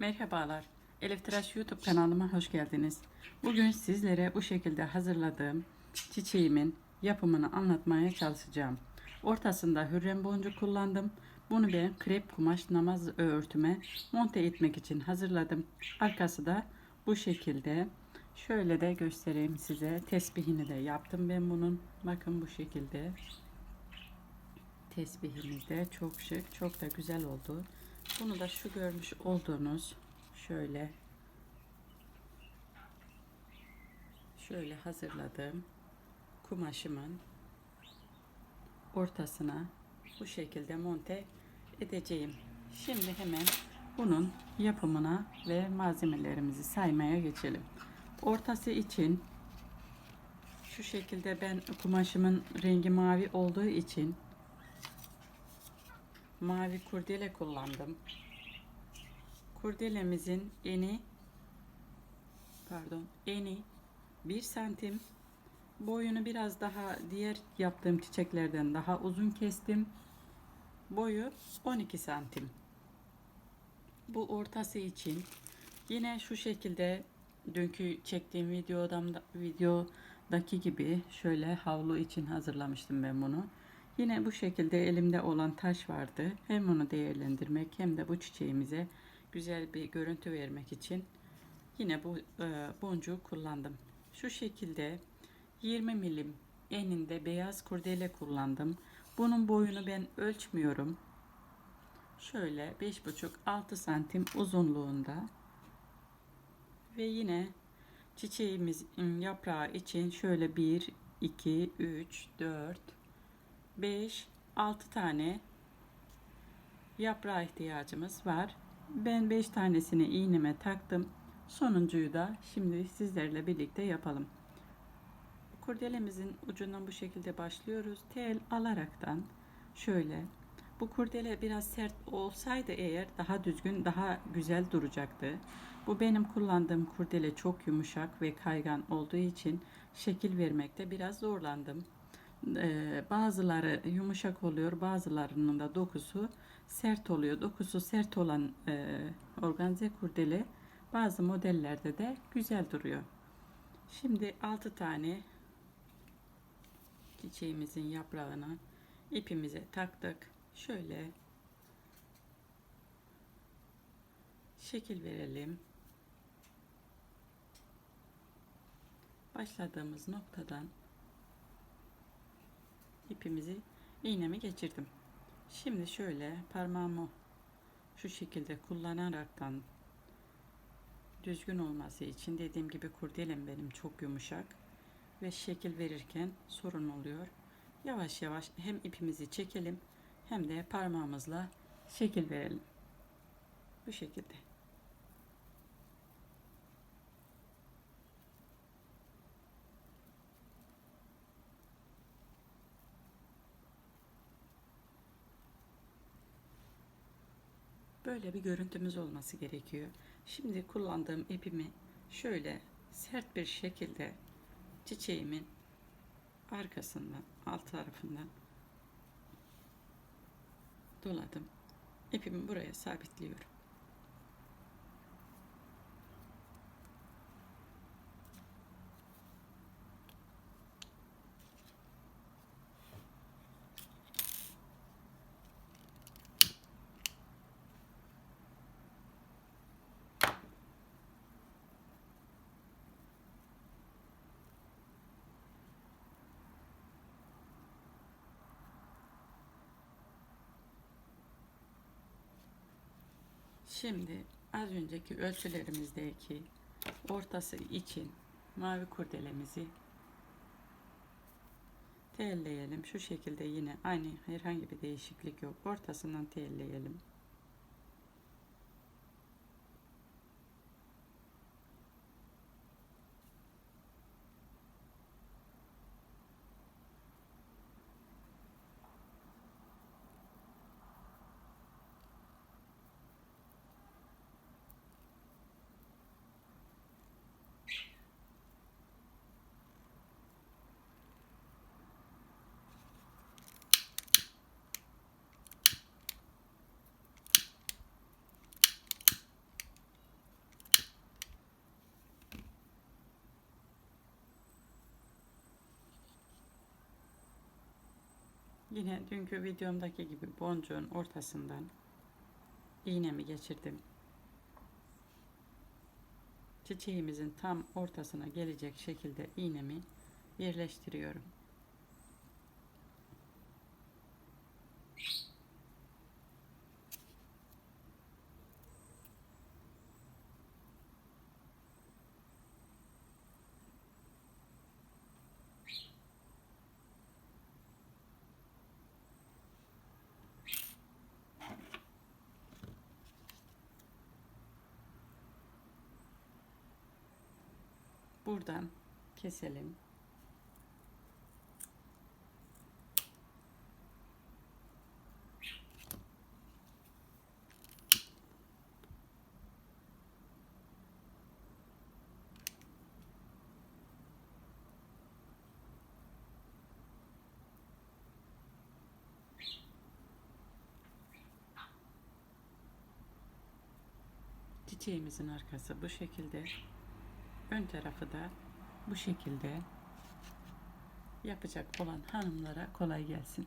Merhabalar. Elif Tıraş YouTube kanalıma hoş geldiniz. Bugün sizlere bu şekilde hazırladığım çiçeğimin yapımını anlatmaya çalışacağım. Ortasında hürrem boncuk kullandım. Bunu ben krep kumaş namaz örtüme monte etmek için hazırladım. Arkası da bu şekilde. Şöyle de göstereyim size. Tesbihini de yaptım ben bunun. Bakın bu şekilde. Tesbihimiz de çok şık, çok da güzel oldu. Bunu da şu görmüş olduğunuz şöyle şöyle hazırladığım kumaşımın ortasına bu şekilde monte edeceğim. Şimdi hemen bunun yapımına ve malzemelerimizi saymaya geçelim. Ortası için şu şekilde ben kumaşımın rengi mavi olduğu için mavi kurdele kullandım. Kurdelemizin eni pardon eni 1 santim boyunu biraz daha diğer yaptığım çiçeklerden daha uzun kestim. Boyu 12 santim. Bu ortası için yine şu şekilde dünkü çektiğim videodan videodaki gibi şöyle havlu için hazırlamıştım ben bunu. Yine bu şekilde elimde olan taş vardı. Hem onu değerlendirmek hem de bu çiçeğimize güzel bir görüntü vermek için yine bu e, boncuğu kullandım. Şu şekilde 20 milim eninde beyaz kurdele kullandım. Bunun boyunu ben ölçmüyorum. Şöyle 5,5-6 santim uzunluğunda ve yine çiçeğimiz yaprağı için şöyle 1, 2, 3, 4, 5, 6 tane yaprağa ihtiyacımız var. Ben 5 tanesini iğneme taktım. Sonuncuyu da şimdi sizlerle birlikte yapalım. Kurdelemizin ucundan bu şekilde başlıyoruz. Tel alaraktan şöyle bu kurdele biraz sert olsaydı eğer daha düzgün, daha güzel duracaktı. Bu benim kullandığım kurdele çok yumuşak ve kaygan olduğu için şekil vermekte biraz zorlandım. Bazıları yumuşak oluyor, bazılarının da dokusu sert oluyor. Dokusu sert olan e, kurdele bazı modellerde de güzel duruyor. Şimdi 6 tane çiçeğimizin yaprağını ipimize taktık. Şöyle şekil verelim. Başladığımız noktadan ipimizi iğnemi geçirdim. Şimdi şöyle parmağımı şu şekilde kullanaraktan düzgün olması için dediğim gibi kurdelem benim çok yumuşak ve şekil verirken sorun oluyor. Yavaş yavaş hem ipimizi çekelim hem de parmağımızla şekil verelim. Bu şekilde. Böyle bir görüntümüz olması gerekiyor. Şimdi kullandığım ipimi şöyle sert bir şekilde çiçeğimin arkasından, alt tarafından doladım. İpimi buraya sabitliyorum. Şimdi az önceki ölçülerimizdeki ortası için mavi kurdelemizi telleyelim. Şu şekilde yine aynı herhangi bir değişiklik yok. Ortasından telleyelim. Yine dünkü videomdaki gibi boncuğun ortasından iğnemi geçirdim. Çiçeğimizin tam ortasına gelecek şekilde iğnemi yerleştiriyorum. Buradan keselim. Çiçeğimizin arkası bu şekilde. Ön tarafı da bu şekilde yapacak olan hanımlara kolay gelsin.